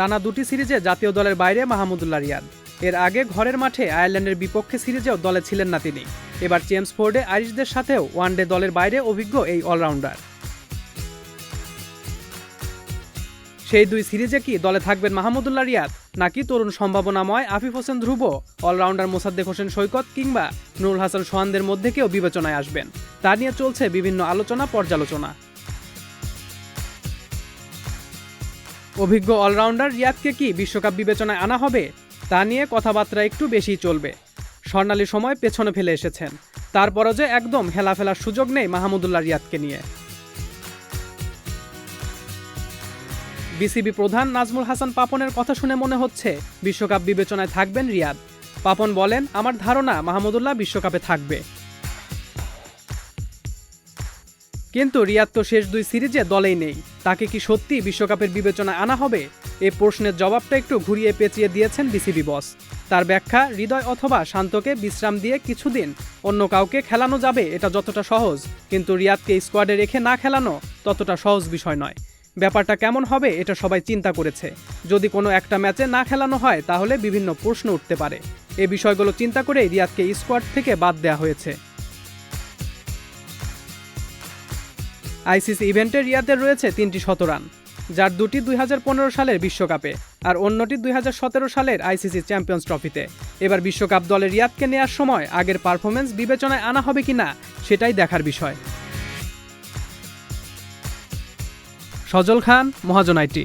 টানা দুটি সিরিজে জাতীয় দলের বাইরে মাহমুদুল্লাহ রিয়াদ। এর আগে ঘরের মাঠে আয়ারল্যান্ডের বিপক্ষে সিরিজেও দলে ছিলেন না তিনি। এবার চেমস ফোর্ডে আইরিশদের সাথেও ওয়ানডে দলের বাইরে অভিজ্ঞ এই অলরাউন্ডার। সেই দুই সিরিজে কি দলে থাকবেন মাহমুদুল্লাহ রিয়াদ, নাকি তরুণ সম্ভাবনাময় আফিফ হোসেন ধ্রুব, অলরাউন্ডার মোসাদ্দেক হোসেন সৈকত কিংবা নুরুল হাসান সোহানদের মধ্যে কেউ বিবেচনায় আসবেন? তা নিয়ে চলছে বিভিন্ন আলোচনা, পর্যালোচনা। অভিজ্ঞ অলরাউন্ডার রিয়াদকে কি বিশ্বকাপ বিবেচনায় আনা হবে? তা নিয়ে কথাবার্তা একটু বেশি চলবে। স্বর্ণালী সময় পেছনে ফেলে এসেছেন। তারপরও যে একদম হেলা ফেলার সুযোগ নেই মাহমুদুল্লাহ রিয়াদকে নিয়ে। বিসিবি প্রধান নাজমুল হাসান পাপনের কথা শুনে মনে হচ্ছে বিশ্বকাপ বিবেচনায় থাকবেন রিয়াদ। পাপন বলেন, আমার ধারণা মাহমুদুল্লাহ বিশ্বকাপে থাকবে। কিন্তু রিয়াদ তো শেষ দুই সিরিজে দলেই নেই। তাকে কি সত্যি বিশ্বকাপের বিবেচনায় আনা হবে? এ প্রশ্নের জবাবটা একটু ঘুরিয়ে পেঁচিয়ে দিয়েছেন বিসিবি বস। তার ব্যাখ্যা, হৃদয় অথবা শান্তকে বিশ্রাম দিয়ে কিছুদিন অন্য কাউকে খেলানো যাবে, এটা যতটা সহজ। কিন্তু রিয়াদকে স্কোয়াডে রেখে না খেলানো ততটা সহজ বিষয় নয়। ব্যাপারটা কেমন হবে, এটা সবাই চিন্তা করেছে। যদি কোনো একটা ম্যাচে না খেলানো হয়, তাহলে বিভিন্ন প্রশ্ন উঠতে পারে। এ বিষয়গুলো চিন্তা করেই রিয়াদকে স্কোয়াড থেকে বাদ দেওয়া হয়েছে। আইসিসি ইভেন্টের রিয়াদের রয়েছে তিনটি শতরান যার দুটি দুই হাজার পনেরো সালের বিশ্বকাপে আর অন্যটি দুই হাজার সতেরো সালের আইসিসি চ্যাম্পিয়ন্স ট্রফিতে। এবার বিশ্বকাপ দলে রিয়াদকে নেয়ার সময় আগের পারফরমেন্স বিবেচনায় আনা হবে কি না সেটাই দেখার বিষয়। সজল খান, মহাজন আইটি।